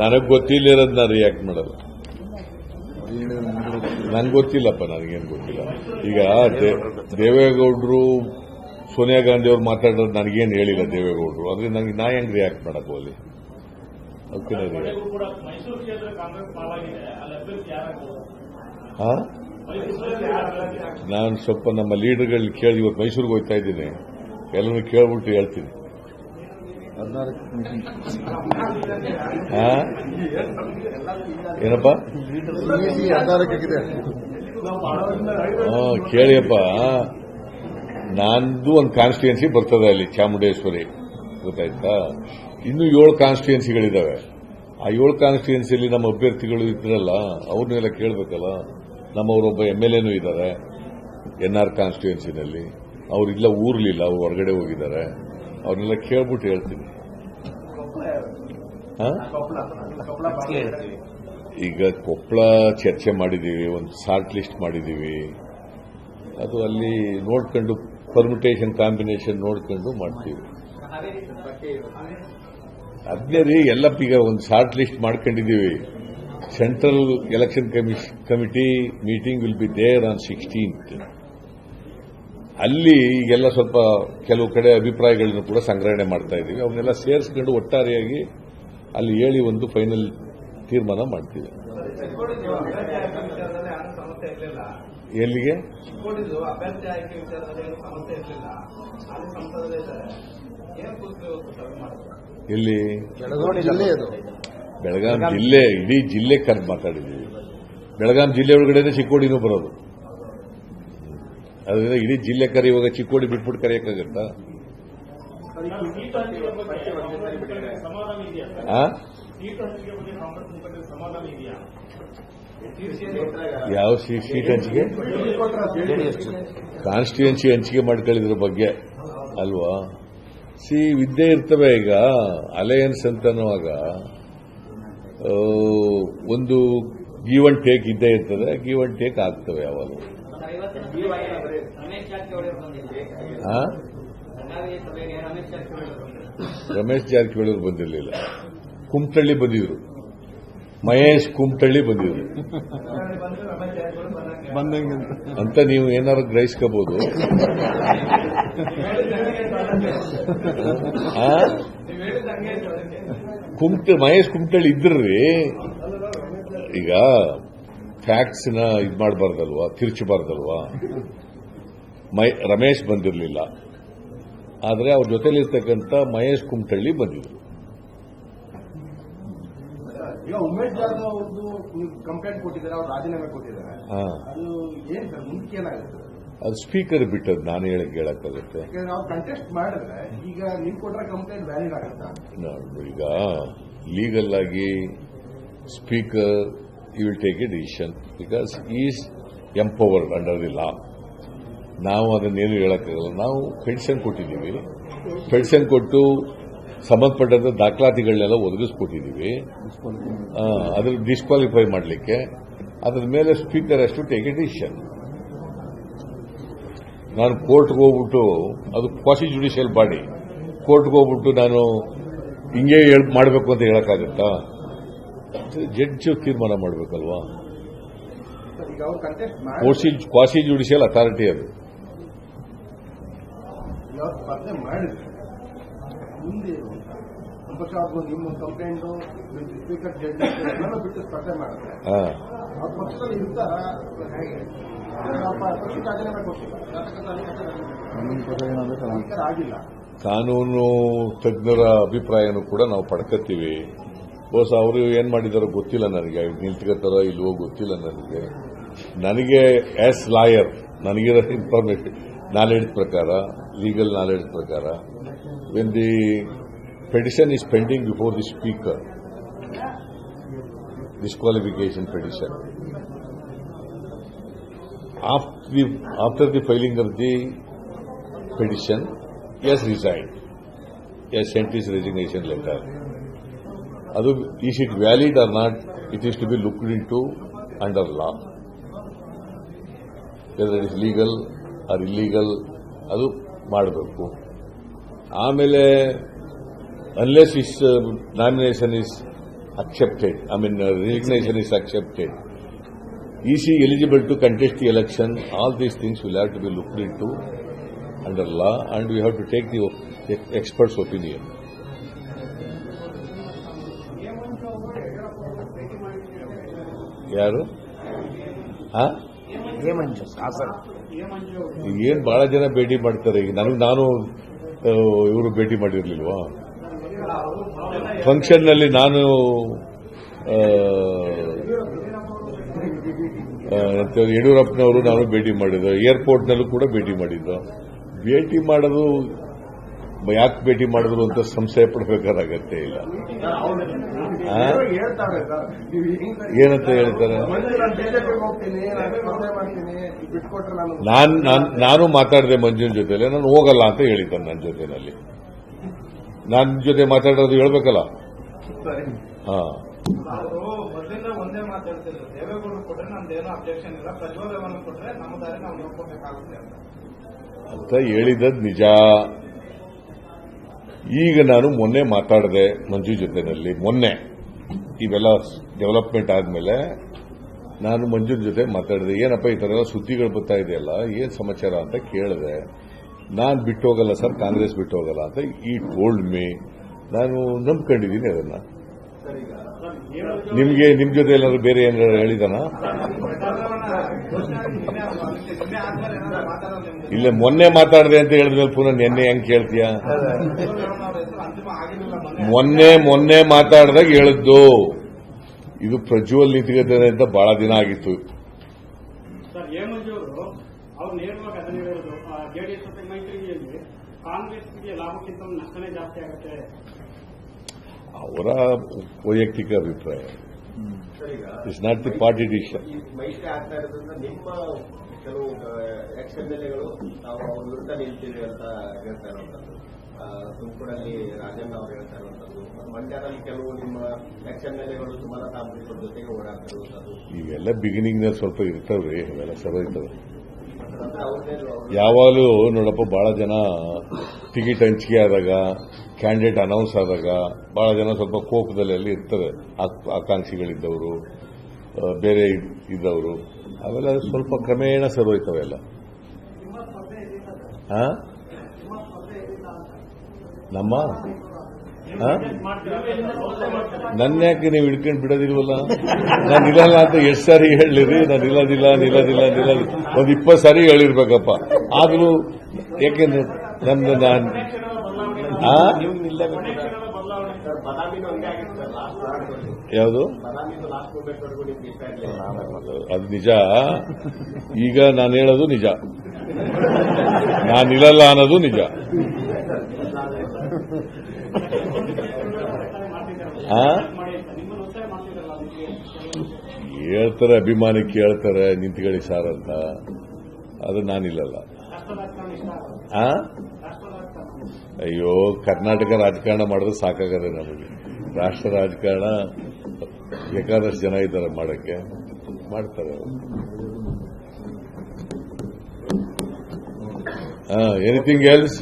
ನನಗೆ ಗೊತ್ತಿಲ್ಲದಿರೋದು ನಾನು ರಿಯಾಕ್ಟ್ ಮಾಡಲ್ಲ. ನನಗೆ ಗೊತ್ತಿಲ್ಲಪ್ಪ ನನಗೇನು ಗೊತ್ತಿಲ್ಲ. ಈಗ ದೇವೇಗೌಡರು ಸೋನಿಯಾ ಗಾಂಧಿ ಅವ್ರು ಮಾತಾಡೋದು ನನಗೇನು ಹೇಳಿಲ್ಲ ದೇವೇಗೌಡರು. ಆದ್ರೆ ನನಗೆ ನಾ ಹೆಂಗ್ ರಿಯಾಕ್ಟ್ ಮಾಡಕ್ ಹೋಗ್ಲಿ? ನಾನು ಸ್ವಲ್ಪ ನಮ್ಮ ಲೀಡರ್ಗಳು ಕೇಳಿ ಇವತ್ತು ಮೈಸೂರಿಗೆ ಹೋಗ್ತಾ ಇದ್ದೀನಿ. ಎಲ್ಲರೂ ಕೇಳ್ಬಿಟ್ಟು ಹೇಳ್ತೀನಿ. ಏನಪ್ಪ? ಕೇಳಿಯಪ್ಪ. ನಂದು ಒಂದು ಕಾನ್ಸ್ಟಿಟ್ಯೂನ್ಸಿ ಬರ್ತದೆ ಅಲ್ಲಿ ಚಾಮುಂಡೇಶ್ವರಿ. ಗೊತ್ತಾಯ್ತಾ? ಇನ್ನು ಏಳು ಕಾನ್ಸ್ಟಿಟ್ಯೂನ್ಸಿಗಳಿದ್ದಾವೆ ಆ ಏಳು ಕಾನ್ಸ್ಟಿಟ್ಯೂನ್ಸಿಯಲ್ಲಿ ನಮ್ಮ ಅಭ್ಯರ್ಥಿಗಳು ಇದ್ರಲ್ಲ ಅವ್ರನ್ನೆಲ್ಲ ಕೇಳಬೇಕಲ್ಲ. ನಮ್ಮವರೊಬ್ಬ ಎಂ ಎಲ್ ಎನೂ ಇದ್ದಾರೆ ಎನ್ ಆರ್ ಕಾನ್ಸ್ಟಿಟ್ಯೂನ್ಸಿನಲ್ಲಿ ಅವರಿಲ್ಲ ಊರ್ಲಿಲ್ಲ ಅವ್ರು ಹೊರಗಡೆ ಹೋಗಿದ್ದಾರೆ. ಅವ್ರನ್ನೆಲ್ಲ ಕೇಳ್ಬಿಟ್ಟು ಹೇಳ್ತೀನಿ. ಈಗ ಕೊಪ್ಪಳ ಚರ್ಚೆ ಮಾಡಿದೀವಿ ಒಂದು ಶಾರ್ಟ್ ಲಿಸ್ಟ್ ಮಾಡಿದೀವಿ ಅದು ಅಲ್ಲಿ ನೋಡ್ಕೊಂಡು ಪರ್ಮಿಟೇಷನ್ ಕಾಂಬಿನೇಷನ್ ನೋಡ್ಕೊಂಡು ಮಾಡ್ತೀವಿ. ಅದನ್ನೇ ರೀ ಎಲ್ಲ ಈಗ ಒಂದು ಶಾರ್ಟ್ ಲಿಸ್ಟ್ ಮಾಡ್ಕೊಂಡಿದ್ದೀವಿ. Central election committee meeting will be there on sixteenth ಅಲ್ಲಿ ಈಗೆಲ್ಲ ಸ್ವಲ್ಪ ಕೆಲವು ಕಡೆ ಅಭಿಪ್ರಾಯಗಳನ್ನು ಕೂಡ ಸಂಗ್ರಹಣೆ ಮಾಡ್ತಾ ಇದ್ದೀವಿ. ಅವನ್ನೆಲ್ಲ ಸೇರಿಸ್ಕೊಂಡು ಒಟ್ಟಾರೆಯಾಗಿ ಅಲ್ಲಿ ಹೇಳಿ ಒಂದು ಫೈನಲ್ ತೀರ್ಮಾನ ಮಾಡ್ತೀವಿ. ಎಲ್ಲಿಗೆ? ಎಲ್ಲಿ? ಬೆಳಗಾವಿ ಬೆಳಗಾಂ ಜಿಲ್ಲೆ ಇಡೀ ಜಿಲ್ಲೆ ಕರೆದು ಮಾತಾಡಿದ್ದೀವಿ. ಬೆಳಗಾಂ ಜಿಲ್ಲೆ ಒಳಗಡೆ ಚಿಕ್ಕೋಡಿನೂ ಬರೋದು. ಅದರಿಂದ ಇಡೀ ಜಿಲ್ಲೆ ಕರೆ ಇವಾಗ ಚಿಕ್ಕೋಡಿ ಬಿಟ್ಬಿಟ್ಟು ಕರೆಯಕ್ಕಾಗತ್ತಾ? ಯಾವ ಸೀಟ್ ಹಂಚಿಕೆ ಕಾನ್ಸ್ಟಿಟ್ಯೂನ್ಸಿ ಹಂಚಿಕೆ ಮಾಡ್ಕೊಳ್ಳಿದ್ರ ಬಗ್ಗೆ. ಅಲ್ವಾ? ಸಿ, ವಿದ್ಯೆ ಇರ್ತವೆ ಈಗ. ಅಲಯನ್ಸ್ ಅಂತ ಅನ್ನುವಾಗ ಒಂದು ಗೀವನ್ ಟೇಕ್ ಇದ್ದೇ ಇರ್ತದೆ. ಗೀವನ್ ಟೇಕ್ ಆಗ್ತವೆ ಯಾವಾಗ ರಮೇಶ್ ಜಾರಕಿಹೊಳಿ ಅವರು ಬಂದಿರಲಿಲ್ಲ. ಕುಮಟಳ್ಳಿ ಬಂದಿದ್ರು. ಮಹೇಶ್ ಕುಮಟಳ್ಳಿ ಬಂದಿದ್ರು. ಅಂತ. ನೀವು ಏನಾದ್ರು ಗ್ರಹಿಸ್ಕೋಬಹುದು ಆ? ಕುಮಟ ಮಹೇಶ್ ಕುಮಟಳ್ಳಿ ಇದ್ರಿ. ಈಗ ಫ್ಯಾಕ್ಟ್ಸ್ ಇದು ಮಾಡಬಾರ್ದಲ್ವಾ? ತಿರ್ಚಬಾರ್ದಲ್ವಾ? ಮೈ ರಮೇಶ್ ಬಂದಿರಲಿಲ್ಲ. ಆದರೆ ಅವ್ರ ಜೊತೆಲಿರ್ತಕ್ಕಂಥ ಮಹೇಶ್ ಕುಮಟಳ್ಳಿ ಬಂದಿದ್ರು. ಅದು ಸ್ಪೀಕರ್ ಬಿಟ್ಟದ್ದು ನಾನು ಹೇಳಕ್ ಹೇಳಕ್ಕಾಗುತ್ತೆ ಈಗ ಲೀಗಲ್ ಆಗಿ speaker you will take a decision because is empowered under the law ನಾವು ಅದನ್ನೇನು ಹೇಳಕ್ಕಾಗಲ್ಲ. ನಾವು ಪೆನ್ಷನ್ ಕೊಟ್ಟಿದ್ದೀವಿ. ಪೆನ್ಷನ್ ಕೊಟ್ಟು ಸಂಬಂಧಪಟ್ಟಂತ ದಾಖಲಾತಿಗಳನ್ನೆಲ್ಲ ಒದಗಿಸ್ಕೊಟ್ಟಿದ್ದೀವಿ. ಅದ್ರ ಡಿಸ್ಕ್ವಾಲಿಫೈ ಮಾಡಲಿಕ್ಕೆ. ಅದ್ರ ಮೇಲೆ ಸ್ಪೀಕರ್ ಅಷ್ಟು ಟೇಕ್ ಎ ಡಿಸಿಷನ್ ನಾನು ಕೋರ್ಟ್ಗೆ ಹೋಗ್ಬಿಟ್ಟು, ಅದು ಕ್ವಾಸಿ ಜುಡಿಷಿಯಲ್ ಬಾಡಿ ಕೋರ್ಟ್ಗೆ ಹೋಗ್ಬಿಟ್ಟು ನಾನು ಹಿಂಗೆ ಮಾಡಬೇಕು ಅಂತ ಹೇಳಕ್ಕಾಗತ್ತಾ? ಜಡ್ಜ್ ತೀರ್ಮಾನ ಮಾಡಬೇಕಲ್ವಾ? ಸರ್, ಈಗ ಅವ್ರು ಕಂಟೆಸ್ಟ್ ಮಾಡಿ ಕ್ವಾಸಿ ಜುಡಿಷಿಯಲ್ ಅಥಾರಿಟಿ ಅದು. ಕಾನೂನು ತಜ್ಞರ ಅಭಿಪ್ರಾಯನೂ ಕೂಡ ನಾವು ಪಡ್ಕತ್ತೀವಿ. ಬಹುಶಃ ಅವರು ಏನ್ ಮಾಡಿದಾರೋ ಗೊತ್ತಿಲ್ಲ ನನಗೆ ನಿಂತ್ಕೋತಾರೋ ಇಲ್ವೋ ಗೊತ್ತಿಲ್ಲ ನನಗೆ ನನಗೆ ಆಸ್ ಲಾಯರ್ ನನಗಿರೋ ಇನ್ಫಾರ್ಮೇಶನ್ ನಾಲೆಡ್ಜ್ ಪ್ರಕಾರ ಲೀಗಲ್ ನಾಲೆಡ್ಜ್ ಪ್ರಕಾರ when the petition is pending before the speaker disqualification petition. After the, after the filing of the petition, he has resigned. He has sent his resignation letter. ಅದು is it valid or not, it is to be looked into under law. Whether it is legal or illegal, ಅದು ಮಾಡಬೇಕು ಆಮೇಲೆ unless is nomination is accepted. I mean, uh, resignation is accepted. Is he eligible to contest the election? All these things will have to be looked into under law, and we have to take the o- expert's ಯಾರು? ಏನ್ ಬಹಳ ಜನ ಭೇಟಿ ಮಾಡ್ತಾರೆ ಈಗ? ನನಗೆ ನಾನು ಇವರು ಭೇಟಿ ಮಾಡಿರ್ಲಿಲ್ವಾ? ಫಂಕ್ಷನ್ನಲ್ಲಿ ನಾನು ಯಡಿಯೂರಪ್ಪನವರು ನಾನು ಭೇಟಿ ಮಾಡಿದ್ದು. ಏರ್ಪೋರ್ಟ್ ನಲ್ಲೂ ಕೂಡ ಭೇಟಿ ಮಾಡಿದ್ದು. ಭೇಟಿ ಮಾಡೋದು ಯಾಕೆ ಭೇಟಿ ಮಾಡಿದ್ರು ಅಂತ ಸಂಶಯ ಪಡಬೇಕಾದ ಅಗತ್ಯ ಇಲ್ಲ ಏನಂತ ಹೇಳ್ತಾರೆ? ನಾನು ನಾನು ಮಾತಾಡಿದೆ ಮಂಜುನ್ ಜೊತೆಲೆ ನಾನು ಹೋಗಲ್ಲ ಅಂತ ಹೇಳಿದ್ದಾನೆ ನನ್ನ ಜೊತೆನಲ್ಲಿ ನನ್ನ ಜೊತೆ ಮಾತಾಡೋದು ಹೇಳ್ಬೇಕಲ್ಲ? ಅಂತ ಹೇಳಿದದ್ ನಿಜ. ಈಗ ನಾನು ಮೊನ್ನೆ ಮಾತಾಡಿದೆ ಮಂಜು ಜೊತೆನಲ್ಲಿ, ಮೊನ್ನೆ. ಇವೆಲ್ಲ ಡೆವಲಪ್ಮೆಂಟ್ ಆದ್ಮೇಲೆ ನಾನು ಮಂಜು ಜೊತೆ ಮಾತಾಡಿದೆ, ಏನಪ್ಪ ಈ ಎಲ್ಲ ಸುದ್ದಿಗಳು ಬರ್ತಾ ಇದೆಯಲ್ಲ, ಏನ್ ಸಮಾಚಾರ ಅಂತ ಕೇಳಿದೆ. ನಾನು ಬಿಟ್ಟು ಹೋಗಲ್ಲ ಸರ್, ಕಾಂಗ್ರೆಸ್ ಬಿಟ್ಟು ಹೋಗಲ್ಲ ಅಂತ ಈ ಟೋಲ್ಡ್ ಮೇ ನಾನು ನಂಬ್ಕೊಂಡಿದ್ದೀನಿ ಅದನ್ನ. ನಿಮ್ಗೆ, ನಿಮ್ ಜೊತೆ ಏನಾದ್ರು ಬೇರೆ ಏನಾದ್ರು ಹೇಳಿದಾನ? ಇಲ್ಲ ಮೊನ್ನೆ ಮಾತಾಡಿದೆ ಅಂತ ಹೇಳಿದ್ಮೇಲೆ ಪುನಃ ನಿನ್ನೆ ಹೆಂಗ್ ಕೇಳ್ತೀಯ? ಮೊನ್ನೆ ಮೊನ್ನೆ ಮಾತಾಡಿದಾಗ ಹೇಳಿದ್ದು. ಇದು ಪ್ರಜ್ವಲ್ ನಿಂತ್ಕೊತಾರೆ ಅಂತ ಬಹಳ ದಿನ ಆಗುತ್ತೆ. ಅವರ ವೈಯಕ್ತಿಕ ಅಭಿಪ್ರಾಯ. It's not the party decision ತುಮಕೂರಲ್ಲಿ ರಾಜಣ್ಣ ಅವರು ಹೇಳ್ತಾ ಇರುವಂತದ್ದು ಮಂಡ್ಯದಲ್ಲಿ ಕೆಲವು ನಿಮ್ಮ ಎಕ್ಸ್ ಎಂ ಎಲ್ ಎಗಳು ಸುಮಲತಾ ಅಂಬರೀಶ್ ಜೊತೆಗೆ ಓಡಾಡ್ತಾ ಇರುವಂತದ್ದು ಇವೆಲ್ಲ ಬಿಗಿನಿಂಗ್ನಲ್ಲಿ ಸ್ವಲ್ಪ ಇರ್ತವ್ರಿ ಇವೆಲ್ಲ ಸರ ಇರ್ತವೆ. ಯಾವಾಗಲೂ ನೋಡಪ್ಪ ಬಹಳ ಜನ ಟಿಕೆಟ್ ಹಂಚಿಕೆ ಆದಾಗ ಕ್ಯಾಂಡಿಡೇಟ್ ಅನೌನ್ಸ್ ಆದಾಗ ಬಹಳ ಜನ ಸ್ವಲ್ಪ ಕೋಪದಲ್ಲಿ ಇರ್ತಾರೆ. ಆಕ್- ಆಕಾಂಕ್ಷಿಗಳಿದ್ದವರು ಬೇರೆ ಇದ್ದವರು. ಅವೆಲ್ಲ ಸ್ವಲ್ಪ ಕ್ರಮೇಣ ಸರೋಯ್ತವೆಲ್ಲ ನಮ್ಮ? ನನ್ನ ಯಾಕೆ ನೀವು ಇಡ್ಕೊಂಡು ಬಿಡೋದಿಲ್ವಲ್ಲ? ನಾನು ಇಲ್ಲ ಅಂತ ಎಷ್ಟು ಸಾರಿ ಹೇಳಿರಿ? ನಾನು ಇಲ್ಲದಿಲ್ಲ ನಿಲ್ಲದಿಲ್ಲ ನಿಲ್ಲದಿಲ್ಲ ಒಂದು ಇಪ್ಪತ್ತು ಸಾರಿ ಹೇಳಿರ್ಬೇಕಪ್ಪ. ಆದರೂ ಯಾಕೆಂದ್ರೆ ನನ್ನ ನಾನು ಯಾವುದು? ಅದು ನಿಜ. ಈಗ ನಾನು ಹೇಳೋದು ನಿಜ. ನಾನಿಲ್ಲಲ್ಲ ಅನ್ನೋದು ನಿಜ. ಹೇಳ್ತಾರೆ, ಅಭಿಮಾನಿ ಕೇಳ್ತಾರೆ, ನಿಂತ್ಕೊಳ್ಳಿ ಸಾರ್ ಅಂತ. ಅದು ನಾನಿಲ್ಲಲ್ಲ ರಾಷ್ಟ್ರ ರಾಜಕಾರಣ ಇಷ್ಟ ಆಗಲ್ಲ ಆ ರಾಷ್ಟ್ರ ರಾಜಕಾರಣ ಅಯ್ಯೋ ಕರ್ನಾಟಕ ರಾಜಕಾರಣ ಮಾಡಿದ್ರೆ ಸಾಕಾಗದೆ ನಮಗೆ. ರಾಷ್ಟ್ರ ರಾಜಕಾರಣ ಬೇಕಾದಷ್ಟು ಜನ ಇದ್ದಾರೆ ಮಾಡಕ್ಕೆ. ಮಾಡ್ತಾರೆ ಎನಿಥಿಂಗ್ ಎಲ್ಸ್